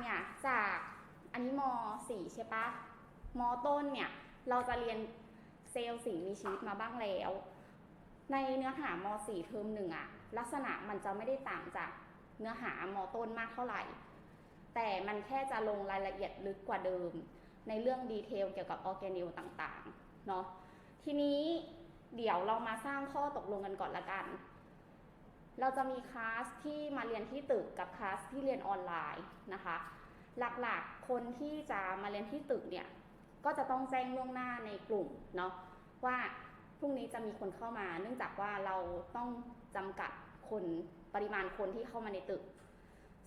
เนี่ยจากอันนี้ม .4 ใช่ปะม ต้นเนี่ยเราจะเรียนเซลล์สิ่งมีชีวิตมาบ้างแล้ว ในเนื้อหาม .4 เทอมหนึ่งอะลักษณะมันจะไม่ได้ต่างจากเนื้อหามต้นมากเท่าไหร่ แต่มันแค่จะลงรายละเอียดลึกกว่าเดิม ในเรื่องดีเทลเกี่ยวกับออร์แกเนลต่างๆเนาะทีนี้เดี๋ยวเรามาสร้างข้อตกลงกันก่อนละกัน เราจะมีคลาสที่มาเรียนที่ตึกกับคลาสที่เรียนออนไลน์นะคะ หลักๆคนที่จะมาเรียนที่ตึกเนี่ยก็จะต้องแจ้งล่วงหน้าในกลุ่มเนาะว่าพรุ่งนี้จะมีคนเข้ามา เนื่องจากว่าเราต้องจำกัดคนปริมาณคนที่เข้ามาในตึก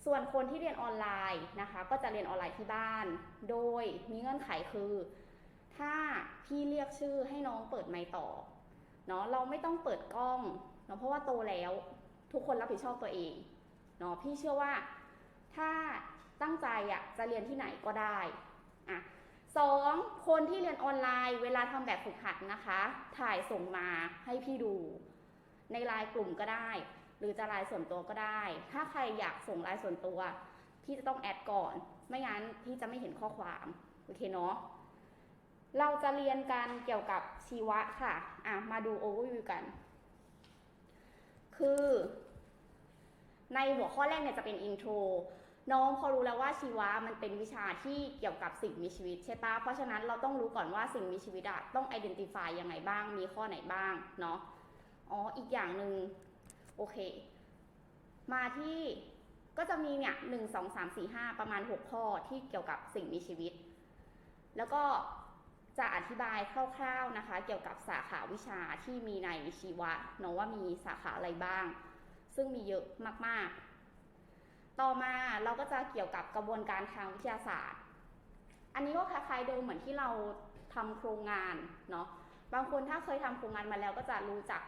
ส่วนคนที่เรียนออนไลน์นะคะ ก็จะเรียนออนไลน์ที่บ้าน โดยมีเงื่อนไขคือ ถ้าพี่เรียกชื่อให้น้องเปิดไมค์ต่อเนาะเราไม่ต้องเปิดกล้องเนาะเพราะว่าโตแล้ว ทุกคนรับผิดชอบตัวเองเนาะพี่เชื่อว่าถ้าตั้งใจอะจะเรียนที่ไหนก็ได้อะสองคนที่เรียนออนไลน์ เวลาทำแบบฝึกหัดนะคะ ถ่ายส่งมาให้พี่ดู ในไลน์กลุ่มก็ได้ หรือจะไลน์ส่วนตัวก็ได้ ถ้าใครอยากส่งไลน์ส่วนตัว พี่จะต้องแอดก่อน ไม่งั้นพี่จะไม่เห็นข้อความโอเคเนาะเราจะเรียนกันเกี่ยวกับชีวะค่ะ อะ มาดูโอเวอร์วิวกัน คือ ในหัวข้อแรกเนี่ยจะเป็นอินโทรน้องพอรู้แล้วว่าชีวะมันเป็นวิชาที่เกี่ยวกับสิ่งมีชีวิตใช่ปะเพราะฉะนั้นเราต้องรู้ก่อนว่าสิ่งมีชีวิตอะต้อง identify ยังไงบ้าง มีข้อไหนบ้างเนาะ อ๋อ อีกอย่างหนึ่งโอเค มาที่ก็จะมีเนี่ยหนึ่งสองสามสี่ห้าประมาณหกข้อที่เกี่ยวกับสิ่งมีชีวิต แล้วก็ จะอธิบายคร่าวๆนะคะ เกี่ยวกับสาขาวิชาที่มีในชีวะเนาะว่ามีสาขาอะไรบ้าง ซึ่งมีเยอะมากๆ ต่อมาเราก็จะเกี่ยวกับกระบวนการทางวิทยาศาสตร์ อันนี้ก็คล้ายๆเดิมเหมือนที่เราทำโครงงานเนาะบางคนถ้าเคยทำโครงงานมาแล้วก็จะรู้จัก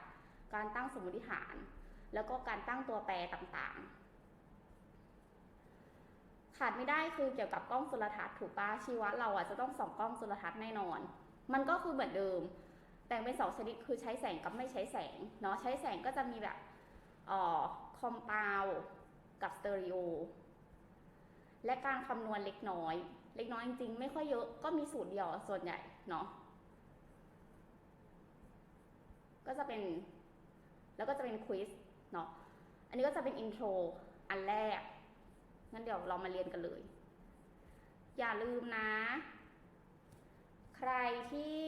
การตั้งสมมติฐาน แล้วก็การตั้งตัวแปรต่างๆ ขาดไม่ได้คือเกี่ยวกับกล้องจุลทรรศน์ถูกปะชีวะเราอะจะต้องส่องกล้องจุลทรรศน์แน่นอน มันก็คือเหมือนเดิม แต่งเป็นสองชนิดคือใช้แสงกับไม่ใช้แสงเนาะใช้แสงก็จะมีแบบอ่อคอมเพาวกับสเตอริโอและการคำนวณเล็กน้อย เล็กน้อยจริงๆ ไม่ค่อยเยอะก็มีสูตรเดียวส่วนใหญ่เนาะก็จะเป็นแล้วก็จะเป็นควิสเนาะอันนี้ก็จะเป็นอินโทรอันแรก งั้นเดี๋ยวเรามาเรียนกันเลย อย่าลืมนะ ใครที่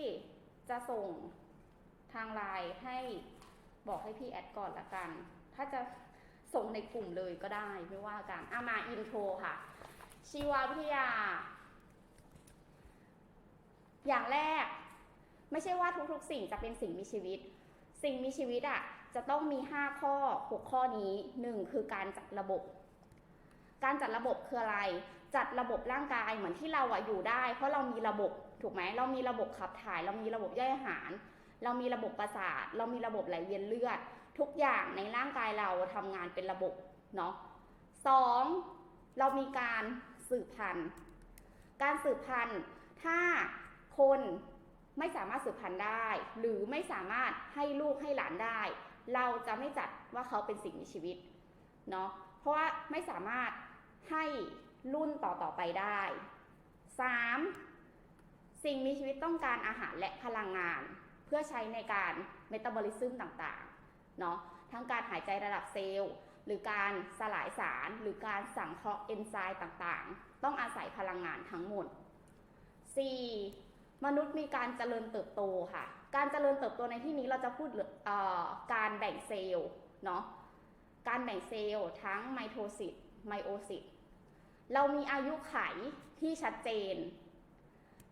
จะส่งทางไลน์ให้บอกให้พี่แอดก่อนละกัน ถ้าจะส่งในกลุ่มเลยก็ได้ไม่ว่ากันอามาอินโทรค่ะ ชีววิทยา อย่างแรก ไม่ใช่ว่าทุกๆ สิ่งจะเป็นสิ่งมีชีวิต สิ่งมีชีวิตอะจะต้องมี 5 ข้อ 6 ข้อนี้ 1 คือการจัดระบบ การจัดระบบคืออะไร จัดระบบร่างกายเหมือนที่เราอะอยู่ได้ เพราะเรามีระบบถูกไหมเรามีระบบขับถ่าย เรามีระบบย่อยอาหาร เรามีระบบประสาท เรามีระบบไหลเวียนเลือด ทุกอย่างในร่างกายเราทำงานเป็นระบบเนาะสองเรามีการสืบพันธุ์ การสืบพันธุ์ถ้าคนไม่สามารถสืบพันธุ์ได้ หรือไม่สามารถให้ลูกให้หลานได้ เราจะไม่จัดว่าเขาเป็นสิ่งมีชีวิตเนาะเพราะว่าไม่สามารถ ให้รุ่นต่อต่อไปได้ 3. สิ่งมีชีวิตต้องการอาหารและพลังงาน เพื่อใช้ในการเมตาบอลิซึมต่างๆเนาะทั้งการหายใจระดับเซลล์ หรือการสลายสารหรือการสังเคราะห์เอนไซม์ต่างๆ ต้องอาศัยพลังงานทั้งหมด 4. มนุษย์มีการเจริญเติบโตค่ะ การเจริญเติบโตในที่นี้เราจะพูดการแบ่งเซลล์เนาะการแบ่งเซลล์ทั้งไมโทซิส ไมโอซิสเรามีอายุไขที่ชัดเจน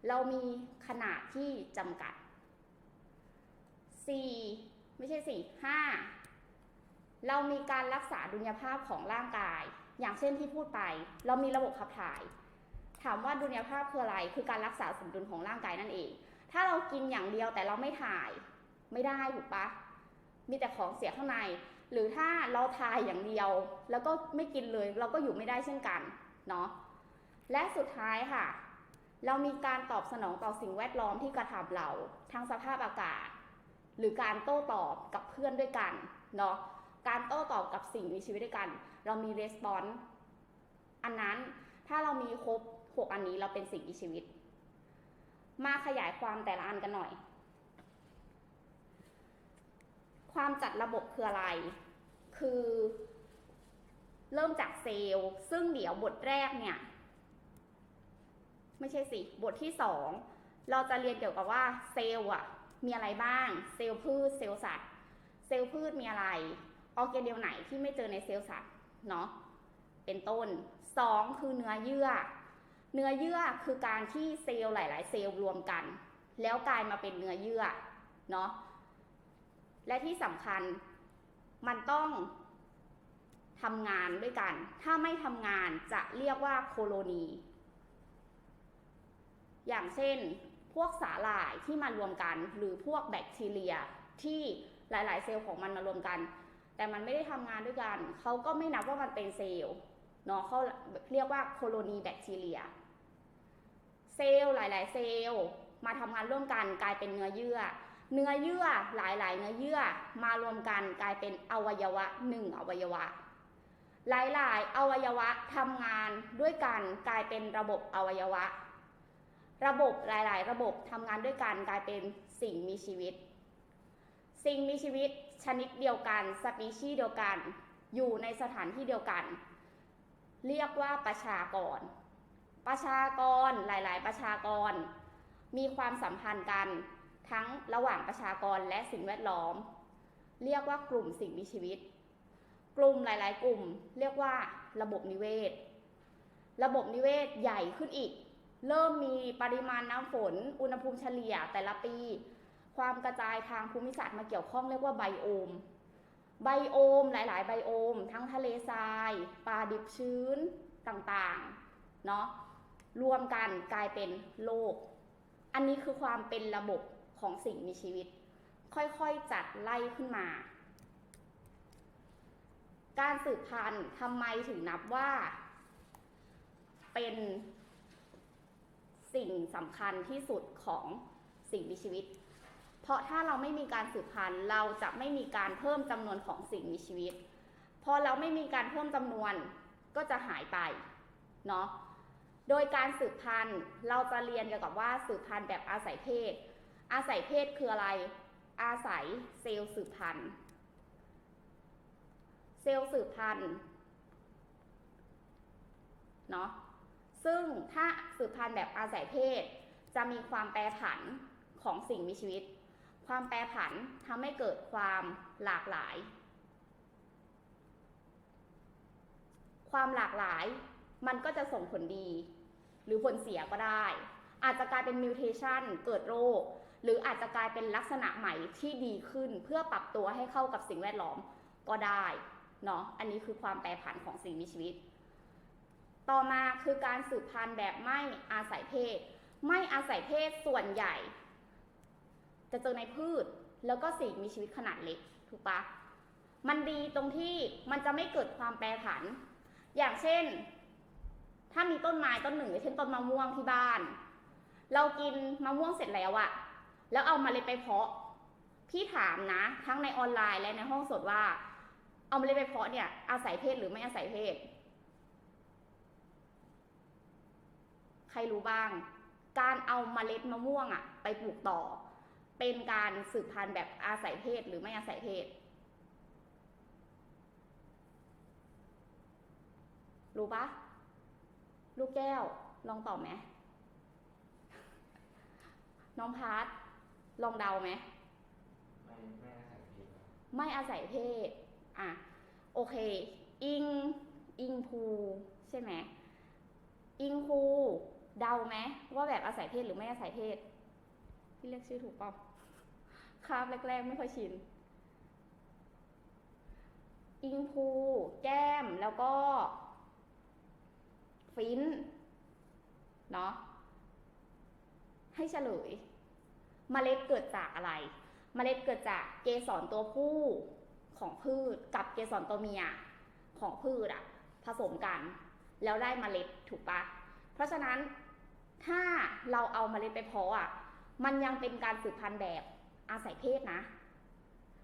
เรามีขนาดที่จำกัด 4. ไม่ใช่สี่ห้าเรามีการรักษาดุลยภาพของร่างกาย อย่างเช่นที่พูดไป เรามีระบบขับถ่าย ถามว่าดุลยภาพคืออะไร คือการรักษาสมดุลของร่างกายนั่นเอง ถ้าเรากินอย่างเดียวแต่เราไม่ถ่าย ไม่ได้ถูกปะมีแต่ของเสียข้างใน หรือถ้าเราทายอย่างเดียว แล้วก็ไม่กินเลยเราก็อยู่ไม่ได้เช่นกันเนาะและสุดท้ายค่ะ เรามีการตอบสนองต่อสิ่งแวดล้อมที่กระทำเราทั้งสภาพอากาศ หรือการโต้ตอบกับเพื่อนด้วยกันเนาะการโต้ตอบกับสิ่งมีชีวิตด้วยกัน เรามีรีสปอนส์อันนั้นถ้าเรามีครบหกอันนี้เราเป็นสิ่งมีชีวิต มาขยายความแต่ละอันกันหน่อย ความจัดระบบคืออะไร คือเริ่มจากเซลล์ ซึ่งเดี๋ยวบทแรกเนี่ย ไม่ใช่สิ บทที่สองเราจะเรียนเกี่ยวกับว่าเซลล์อะมีอะไรบ้าง เซลล์พืช เซลล์สัตว์ เซลล์พืชมีอะไร ออร์แกเนลไหนที่ไม่เจอในเซลล์สัตว์ เนาะ เป็นต้นสองคือเนื้อเยื่อ เนื้อเยื่อคือการที่เซลล์หลาย ๆ เซลล์รวมกัน แล้วกลายมาเป็นเนื้อเยื่อ เนาะ และที่สำคัญมันต้องทำงานด้วยกัน ถ้าไม่ทำงานจะเรียกว่าโคโลนี อย่างเช่น พวกสาหร่ายที่มารวมกัน หรือพวกแบคทีเรียที่หลาย ๆ เซลล์ของมันมารวมกัน แต่มันไม่ได้ทำงานด้วยกัน เขาก็ไม่นับว่ามันเป็นเซลล์เนาะเขาเรียกว่าโคโลนีแบคทีเรีย เซลล์หลาย ๆ เซลล์มาทำงานร่วมกันกลายเป็นเนื้อเยื่อ เนื้อเยื่อหลายๆ เนื้อเยื่อมารวมกันกลายเป็นอวัยวะหนึ่งอวัยวะ หลายๆ อวัยวะทำงานด้วยกันกลายเป็นระบบอวัยวะ ระบบหลายๆ ระบบทำงานด้วยกันกลายเป็นสิ่งมีชีวิต สิ่งมีชีวิตชนิดเดียวกัน สปีชีส์เดียวกัน อยู่ในสถานที่เดียวกัน เรียกว่าประชากร ประชากรหลาย ๆ ประชากร มีความสัมพันธ์กัน ทั้งระหว่างประชากรและสิ่งแวดล้อม เรียกว่ากลุ่มสิ่งมีชีวิต กลุ่มหลาย ๆ กลุ่ม เรียกว่าระบบนิเวศ ระบบนิเวศใหญ่ขึ้นอีก เริ่มมีปริมาณน้ำฝน อุณหภูมิเฉลี่ยแต่ละปี ความกระจายทางภูมิศาสตร์มาเกี่ยวข้องเรียกว่าไบโอม ไบโอมหลาย ๆ ไบโอม ทั้งทะเลทรายป่าดิบชื้นต่าง ๆ เนาะรวมกันกลายเป็นโลก อันนี้คือความเป็นระบบ ของสิ่งมีชีวิต ค่อยๆจัดไล่ขึ้นมา การสืบพันธุ์ทำไมถึงนับว่า เป็นสิ่งสำคัญที่สุดของสิ่งมีชีวิต เพราะถ้าเราไม่มีการสืบพันธุ์เราจะไม่มีการเพิ่มจำนวนของสิ่งมีชีวิต พอเราไม่มีการเพิ่มจำนวนก็จะหายไปเนาะ โดยการสืบพันธุ์เราจะเรียนเกี่ยวกับว่าสืบพันธุ์แบบอาศัยเพศ อาศัยเพศคืออะไร อาศัยเซลล์สืบพันธุ์ เซลล์สืบพันธุ์เนาะ ซึ่งถ้าสืบพันธุ์แบบอาศัยเพศ จะมีความแปรผันของสิ่งมีชีวิต ความแปรผันทำให้เกิดความหลากหลาย ความหลากหลายมันก็จะส่งผลดี หรือผลเสียก็ได้ อาจจะกลายเป็นมิวเทชันเกิดโรค หรืออาจจะกลายเป็นลักษณะใหม่ที่ดีขึ้น เพื่อปรับตัวให้เข้ากับสิ่งแวดล้อมก็ได้เนาะอันนี้คือความแปรผันของสิ่งมีชีวิต ต่อมาคือการสืบพันธุ์แบบไม่อาศัยเพศ ไม่อาศัยเพศส่วนใหญ่ จะเจอในพืชแล้วก็สิ่งมีชีวิตขนาดเล็กถูกปะมันดีตรงที่มันจะไม่เกิดความแปรผัน อย่างเช่น ถ้ามีต้นไม้ต้นหนึ่งเช่นต้นมะม่วงที่บ้าน เรากินมะม่วงเสร็จแล้วอะ แล้วเอามาเมล็ดไปเพาะ พี่ถามนะ ทั้งในออนไลน์และในห้องสดว่า เอาเมล็ดไปเพาะเนี่ย อาศัยเพศหรือไม่อาศัยเพศ ใครรู้บ้าง การเอาเมล็ดมะม่วงอะไปปลูกต่อ เป็นการสืบพันธุ์แบบอาศัยเพศหรือไม่อาศัยเพศ รู้ปะลูกแก้วลองตอบไหมน้องพาร์ท ลองเดาไหม ไม่ไม่อาศัยเพศครับไม่อาศัยเพศ อะ โอเค อิง อิงภูใช่ไหม อิงภูเดาไหมว่าแบบอาศัยเพศหรือไม่อาศัยเพศ พี่เรียกชื่อถูกเปล่าคาบแรกๆ ไม่ค่อยชิน อิงภูแก้มแล้วก็ ฟินเนาะให้เฉลย เมล็ดเกิดจากอะไรเมล็ดเกิดจากเกสรตัวผู้ของพืชกับเกสรตัวเมียของพืชอะผสมกัน แล้วได้เมล็ดถูกปะเพราะฉะนั้นถ้าเราเอาเมล็ดไปเพาะอะมันยังเป็นการสืบพันธุ์แบบอาศัยเพศนะ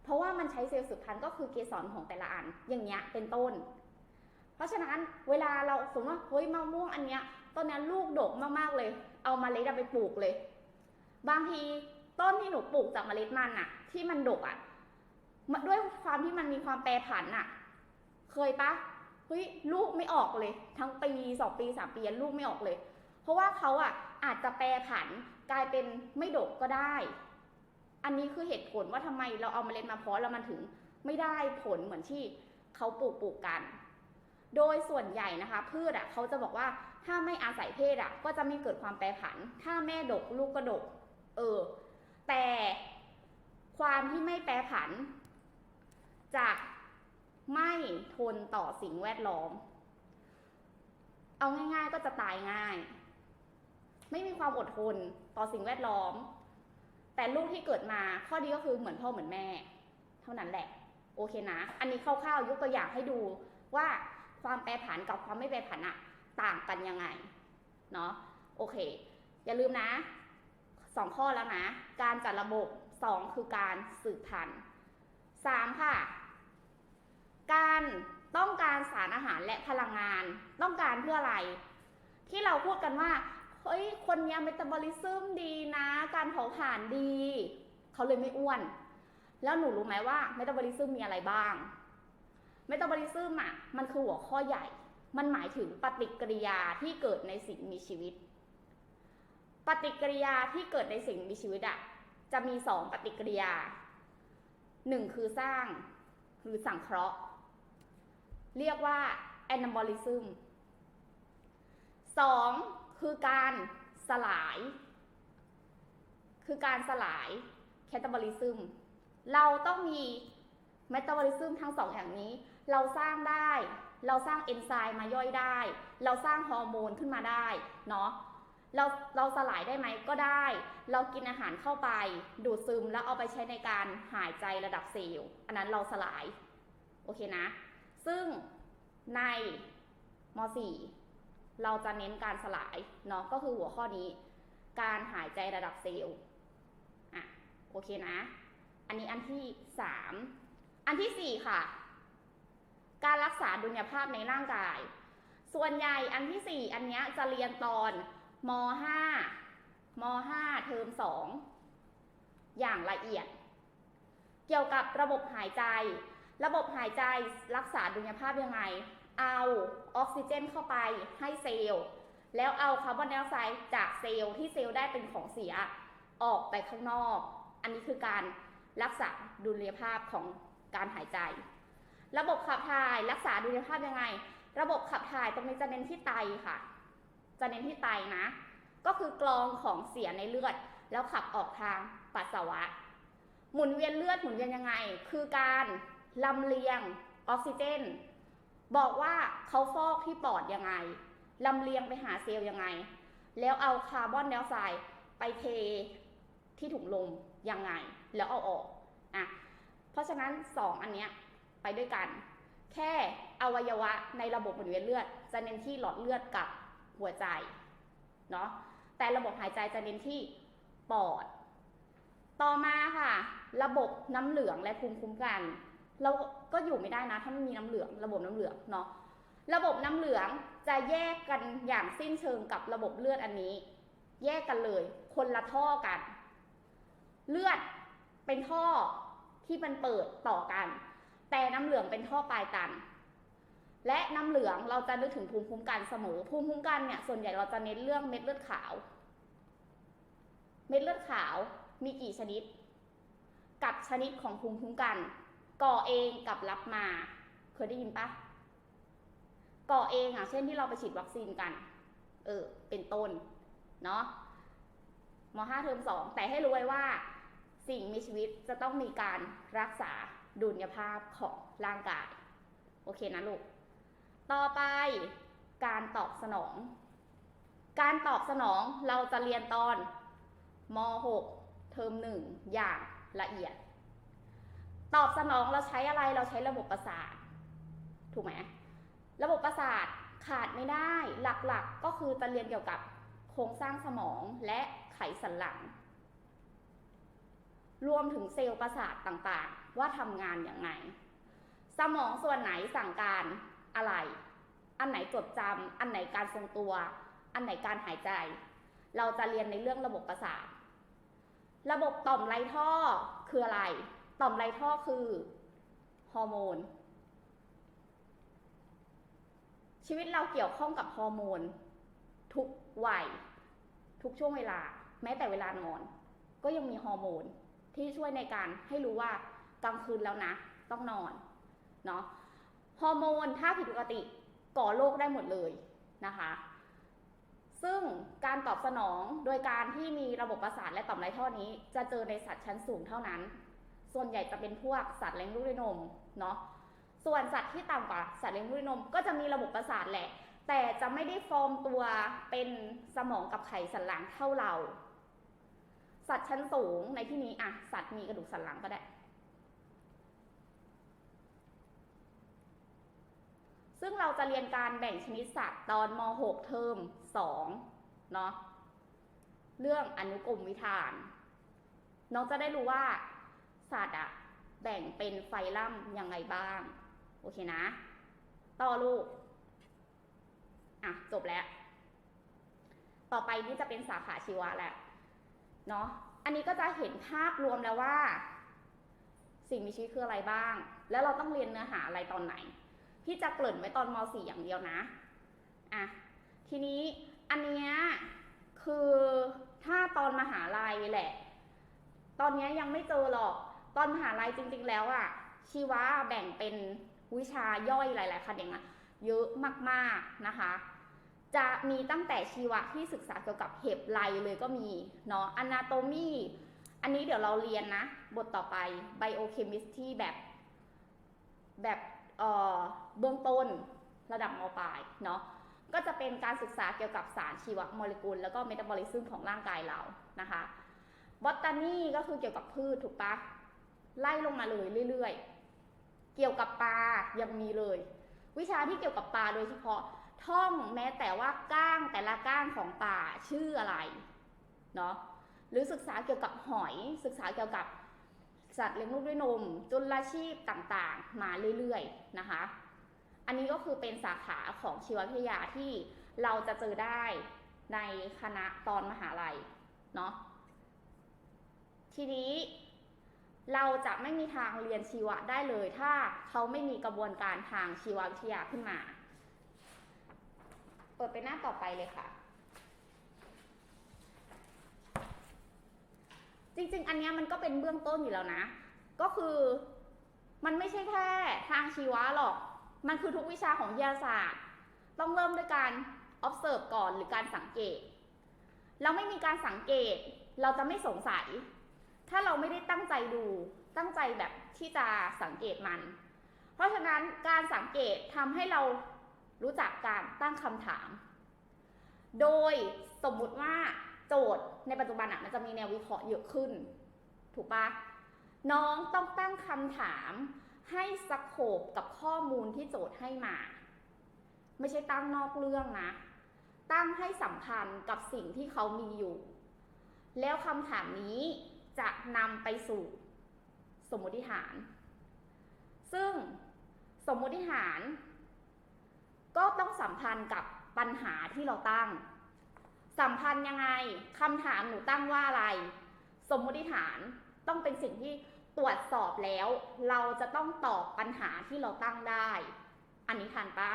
เพราะว่ามันใช้เซลล์สืบพันธุ์ก็คือเกสรของแต่ละอันอย่างเงี้ยเป็นต้น เพราะฉะนั้นเวลาเราสมมติว่าเฮ้ยมะม่วงอันเนี้ยต้นนี้ลูกดกมากๆเลย เอามาเล็ดอะไปปลูกเลย บางที ต้นที่หนูปลูกจากเมล็ดมันอะที่มันดกอะมด้วยความที่มันมีความแปรผันอะเคยปะเฮ้ยลูกไม่ออกเลย ทั้งปีสองปีสามปีลูกไม่ออกเลย เพราะว่าเขาอะอาจจะแปรผันกลายเป็นไม่ดกก็ได้ อันนี้คือเหตุผลว่าทำไมเราเอาเมล็ดมาเพาะแล้วมันถึงไม่ได้ผลเหมือนที่เขาปลูกปลูกกัน โดยส่วนใหญ่นะคะ พืชอะเขาจะบอกว่าถ้าไม่อาศัยเพศอะก็จะไม่เกิดความแปรผัน ถ้าแม่ดกลูกก็ดก เออ แต่ความที่ไม่แปรผัน จะไม่ทนต่อสิ่งแวดล้อม เอาง่ายๆก็จะตายง่าย ไม่มีความอดทนต่อสิ่งแวดล้อม แต่ลูกที่เกิดมาข้อดีก็คือเหมือนพ่อเหมือนแม่ เท่านั้นแหละ โอเคนะ อันนี้คร่าวๆยกตัวอย่างให้ดูว่าความแปรผันกับความไม่แปรผันอะต่างกันยังไง เนาะโอเค อย่าลืมนะ สองข้อแล้วนะ การจัดระบบสองคือการสืบพันธุ์สามค่ะ การต้องการสารอาหารและพลังงาน ต้องการเพื่ออะไร ที่เราพูดกันว่า เฮ้ย คนเนี้ยเมตาบอลิซึมดีนะ การเผาผลาญดี เขาเลยไม่อ้วน แล้วหนูรู้ไหมว่าเมตาบอลิซึมมีอะไรบ้าง เมตาบอลิซึมอะ มันคือหัวข้อใหญ่ มันหมายถึงปฏิกิริยาที่เกิดในสิ่งมีชีวิต ปฏิกิริยาที่เกิดในสิ่งมีชีวิตอะจะมีสองปฏิกิริยาหนึ่งคือสร้างหรือสังเคราะห์ เรียกว่า anabolism สองคือการสลาย คือการสลาย catabolism เราต้องมี metabolism ทั้งสองอย่างนี้ เราสร้างได้ เราสร้างเอนไซม์มาย่อยได้ เราสร้างฮอร์โมนขึ้นมาได้ เนาะ เราเราสลายได้ไหมก็ได้ เรากินอาหารเข้าไป ดูดซึมแล้วเอาไปใช้ในการหายใจระดับเซลล์อันนั้นเราสลาย โอเคนะ ซึ่งในม .4 เราจะเน้นการสลายเนาะก็คือหัวข้อนี้ การหายใจระดับเซลล์อะโอเคนะ อันนี้อันที่สามอันที่สี่ค่ะ การรักษาดุลยภาพในร่างกาย ส่วนใหญ่อันที่สี่อันนี้จะเรียนตอน มห้ามห้าเทอมสองอย่างละเอียด เกี่ยวกับระบบหายใจ ระบบหายใจรักษาดุลยภาพยังไง เอาออกซิเจนเข้าไปให้เซลล์ แล้วเอาคาร์บอนไดออกไซด์จากเซลล์ที่เซลล์ได้เป็นของเสียออกไปข้างนอก อันนี้คือการรักษาดุลยภาพของการหายใจ ระบบขับถ่ายรักษาดุลยภาพยังไง ระบบขับถ่ายตรงนี้จะเน้นที่ไตค่ะ จะเน้นที่ไตนะ ก็คือกรองของเสียในเลือด แล้วขับออกทางปัสสาวะ หมุนเวียนเลือดหมุนเวียนยังไง คือการลำเลียงออกซิเจน บอกว่าเขาฟอกที่ปอดยังไงลำเลียงไปหาเซลล์ยังไง แล้วเอาคาร์บอนไดออกไซด์ไปเทที่ถุงลมยังไง แล้วเอาออกอะเพราะฉะนั้นสองอันเนี้ยไปด้วยกัน แค่อวัยวะในระบบหมุนเวียนเลือด จะเน้นที่หลอดเลือดกับ หัวใจเนาะแต่ระบบหายใจจะเน้นที่ปอด ต่อมาค่ะ ระบบน้ำเหลืองและภูมิคุ้มกัน เราก็อยู่ไม่ได้นะถ้าไม่มีน้ำเหลือง ระบบน้ำเหลืองเนาะระบบน้ำเหลืองจะแยกกันอย่างสิ้นเชิงกับระบบเลือดอันนี้ แยกกันเลย คนละท่อกัน เลือดเป็นท่อที่มันเปิดต่อกัน แต่น้ำเหลืองเป็นท่อปลายตัน และน้ำเหลืองเราจะนึกถึงภูมิคุ้มกันเสมอ ภูมิคุ้มกันเนี่ยส่วนใหญ่เราจะเน้นเรื่องเม็ดเลือดขาว เม็ดเลือดขาวมีกี่ชนิด กับชนิดของภูมิคุ้มกัน ก่อเองกับรับมา เคยได้ยินปะก่อเองอะ เช่นที่เราไปฉีดวัคซีนกัน เออ เป็นต้น เนาะมห้าเทอมสองแต่ให้รู้ไว้ว่า สิ่งมีชีวิตจะต้องมีการรักษาดุลยภาพของร่างกาย โอเคนะลูก ต่อไปการตอบสนอง การตอบสนองเราจะเรียนตอนม .6 เทอมหนึ่งอย่างละเอียด ตอบสนองเราใช้อะไรเราใช้ระบบประสาท ถูกไหมระบบประสาทขาดไม่ได้หลักๆก็คือจะเรียนเกี่ยวกับโครงสร้างสมองและไขสันหลัง รวมถึงเซลล์ประสาทต่างๆ ว่าทำงานอย่างไง สมองส่วนไหนสั่งการ อะไร อันไหนจดจำอันไหนการทรงตัว อันไหนการหายใจ เราจะเรียนในเรื่องระบบประสาท ระบบต่อมไรท่อคืออะไร ต่อมไรท่อคือฮอร์โมน ชีวิตเราเกี่ยวข้องกับฮอร์โมน ทุกวัยทุกช่วงเวลา แม้แต่เวลานอน ก็ยังมีฮอร์โมนที่ช่วยในการให้รู้ว่ากลางคืนแล้วนะ ต้องนอนเนาะ ฮอร์โมนถ้าผิดปกติก่อโรคได้หมดเลยนะคะ ซึ่งการตอบสนองโดยการที่มีระบบประสาทและต่อมไรท่อนี้ จะเจอในสัตว์ชั้นสูงเท่านั้น ส่วนใหญ่จะเป็นพวกสัตว์เลี้ยงลูกด้วยนมเนาะ ส่วนสัตว์ที่ต่ำกว่าสัตว์เลี้ยงลูกด้วยนม ก็จะมีระบบประสาทแหละ แต่จะไม่ได้ฟอร์มตัวเป็นสมองกับไขสันหลังเท่าเรา สัตว์ชั้นสูงในที่นี้อะสัตว์มีกระดูกสันหลังก็ได้ ซึ่งเราจะเรียนการแบ่งชนิดสัตว์ตอนม .6 เทอม2เนาะเรื่องอนุกรมวิธาน น้องจะได้รู้ว่าสัตว์อะแบ่งเป็นไฟลัมยังไงบ้าง โอเคนะ ต่อลูก อะ จบแล้ว ต่อไปนี่จะเป็นสาขาชีวะแหละเนาะอันนี้ก็จะเห็นภาพรวมแล้วว่า สิ่งมีชีวิตคืออะไรบ้าง แล้วเราต้องเรียนเนื้อหาอะไรตอนไหน พี่จะเกริ่นไว้ตอนม .4 อย่างเดียวนะอะทีนี้อันเนี้ยคือถ้าตอนมหาลัยแหละ ตอนเนี้ยยังไม่เจอหรอก ตอนมหาลัยจริง ๆ แล้วอะชีวะแบ่งเป็นวิชาย่อยหลาย ๆคะแนนอะเยอะมากๆนะคะ จะมีตั้งแต่ชีวะที่ศึกษาเกี่ยวกับเห็บไรเลยก็มีเนาะ anatomy อันนี้เดี๋ยวเราเรียนนะ บทต่อไป biochemistry แบบแบบเอ่อ เบื้องต้นระดับมปลายเนาะก็จะเป็นการศึกษาเกี่ยวกับสารชีวโมเลกุล แล้วก็เมตาบอลิซึมของร่างกายเรานะคะบอตานีก็คือเกี่ยวกับพืชถูกปะไล่ลงมาเลยเรื่อยๆ เกี่ยวกับปลายังมีเลย วิชาที่เกี่ยวกับปลาโดยเฉพาะท่องแม้แต่ว่าก้างแต่ละก้างของปลาชื่ออะไรเนาะหรือศึกษาเกี่ยวกับหอย ศึกษาเกี่ยวกับสัตว์เลี้ยงลูกด้วยนมจุลชีพต่างๆ มาเรื่อยๆนะคะ อันนี้ก็คือเป็นสาขาของชีววิทยาที่เราจะเจอได้ในคณะตอนมหาลัยเนาะทีนี้เราจะไม่มีทางเรียนชีวะได้เลย ถ้าเขาไม่มีกระบวนการทางชีววิทยาขึ้นมา เปิดไปหน้าต่อไปเลยค่ะ จริงๆ อันเนี้ยมันก็เป็นเบื้องต้นอยู่แล้วนะ ก็คือมันไม่ใช่แค่ทางชีวะหรอก มันคือทุกวิชาของวิทยาศาสตร์ ต้องเริ่มด้วยการ observe ก่อนหรือการสังเกต เราไม่มีการสังเกต เราจะไม่สงสัย ถ้าเราไม่ได้ตั้งใจดู ตั้งใจแบบที่จะสังเกตมัน เพราะฉะนั้นการสังเกตทำให้เรารู้จักการตั้งคำถาม โดยสมมุติว่าโจทย์ในปัจจุบันอะมันจะมีแนววิเคราะห์เยอะขึ้น ถูกปะน้องต้องตั้งคำถาม ให้สโคบกับข้อมูลที่โจทย์ให้มา ไม่ใช่ตั้งนอกเรื่องนะ ตั้งให้สัมพันธ์กับสิ่งที่เขามีอยู่ แล้วคำถามนี้จะนำไปสู่สมมติฐาน ซึ่งสมมติฐาน ก็ต้องสัมพันธ์กับปัญหาที่เราตั้ง สัมพันธ์ยังไงคำถามหนูตั้งว่าอะไร สมมติฐานต้องเป็นสิ่งที่ ตรวจสอบแล้ว เราจะต้องตอบปัญหาที่เราตั้งได้ อันนี้ทันปะ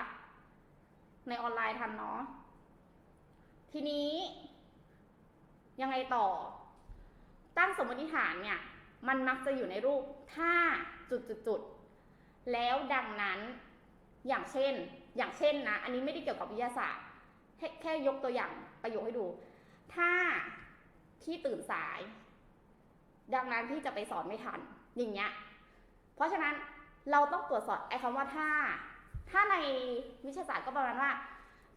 ในออนไลน์ทันเนาะทีนี้ ยังไงต่อ ตั้งสมมติฐานเนี่ย มันมักจะอยู่ในรูปถ้าจุดๆๆแล้วดังนั้นอย่างเช่น อย่างเช่นนะ อันนี้ไม่ได้เกี่ยวกับวิทยาศาสตร์แค่แค่ยกตัวอย่างประโยคให้ดู ถ้าพี่ตื่นสาย ดังนั้นพี่จะไปสอนไม่ทันอย่างเงี้ยเพราะฉะนั้นเราต้องตรวจสอบไอ้คำว่าถ้า ถ้าในวิทยาศาสตร์ก็ประมาณว่า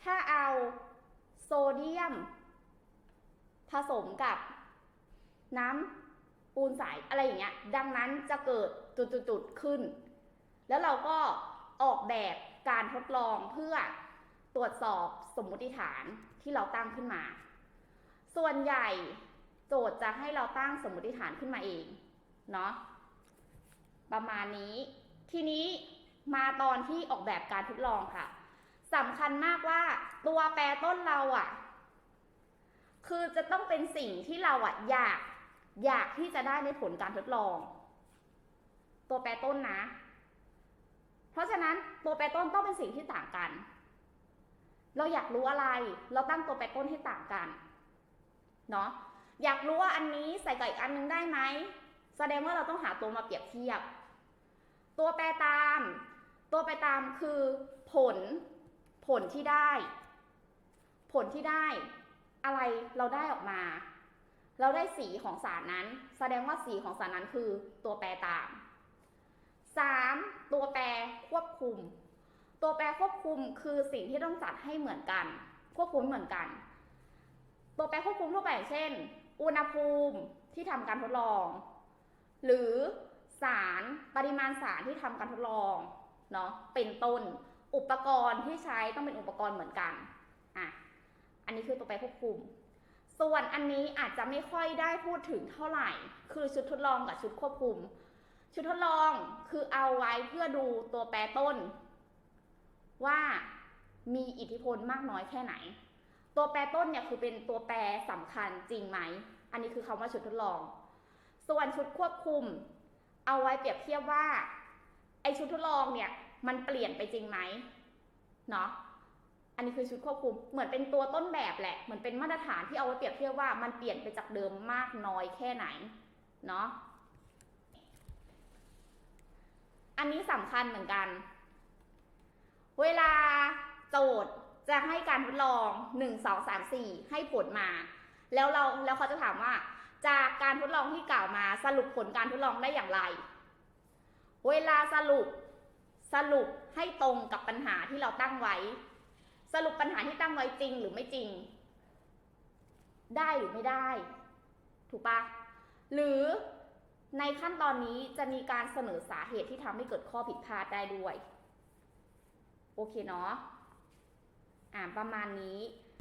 ถ้าเอาโซเดียม ผสมกับน้ำปูนใสอะไรอย่างเงี้ย ดังนั้นจะเกิดจุดๆๆขึ้น แล้วเราก็ออกแบบการทดลองเพื่อตรวจสอบสมมุติฐานที่เราตั้งขึ้นมา ส่วนใหญ่ โจทย์จะให้เราตั้งสมมติฐานขึ้นมาเองเนาะประมาณนี้ ทีนี้มาตอนที่ออกแบบการทดลองค่ะสำคัญมากว่าตัวแปรต้นเราอะคือจะต้องเป็นสิ่งที่เราอะอยากอยากที่จะได้ในผลการทดลอง ตัวแปรต้นนะ เพราะฉะนั้นตัวแปรต้นต้องเป็นสิ่งที่ต่างกัน เราอยากรู้อะไร เราตั้งตัวแปรต้นให้ต่างกัน เนาะ อยากรู้ว่าอันนี้ใส่กับอีกอันนึงได้ไหม แสดงว่าเราต้องหาตัวมาเปรียบเทียบ ตัวแปรตาม ตัวแปรตามคือผล ผลที่ได้ ผลที่ได้อะไรเราได้ออกมา เราได้สีของสารนั้น แสดงว่าสีของสารนั้นคือตัวแปรตาม 3. ตัวแปรควบคุม ตัวแปรควบคุมคือสิ่งที่ต้องจัดให้เหมือนกัน ควบคุมเหมือนกัน ตัวแปรควบคุมทั่วไปอย่างเช่น อุณหภูมิที่ทำการทดลอง หรือสารปริมาณสารที่ทำการทดลองเนาะเป็นต้นอุปกรณ์ที่ใช้ต้องเป็นอุปกรณ์เหมือนกันอะอันนี้คือตัวแปรควบคุม ส่วนอันนี้อาจจะไม่ค่อยได้พูดถึงเท่าไหร่ คือชุดทดลองกับชุดควบคุม ชุดทดลองคือเอาไว้เพื่อดูตัวแปรต้น ว่ามีอิทธิพลมากน้อยแค่ไหน ตัวแปรต้นเนี่ยคือเป็นตัวแปรสำคัญจริงไหม อันนี้คือคำว่าชุดทดลอง ส่วนชุดควบคุม เอาไว้เปรียบเทียบว่าไอชุดทดลองเนี่ยมันเปลี่ยนไปจริงไหมเนาะอันนี้คือชุดควบคุม เหมือนเป็นตัวต้นแบบแหละ เหมือนเป็นมาตรฐานที่เอาไว้เปรียบเทียบว่ามันเปลี่ยนไปจากเดิมมากน้อยแค่ไหน เนาะ อันนี้สำคัญเหมือนกัน เวลาโจทย์ จะให้การทดลอง1 2 3 4 ให้ผลมา แล้วเราแล้วเขาจะถามว่า จากการทดลองที่กล่าวมาสรุปผลการทดลองได้อย่างไร เวลาสรุปสรุปให้ตรงกับปัญหาที่เราตั้งไว้ สรุปปัญหาที่ตั้งไว้จริงหรือไม่จริง ได้หรือไม่ได้ ถูกปะหรือในขั้นตอนนี้จะมีการเสนอสาเหตุที่ทำให้เกิดข้อผิดพลาดได้ด้วย โอเคเนาะ อ่าประมาณนี้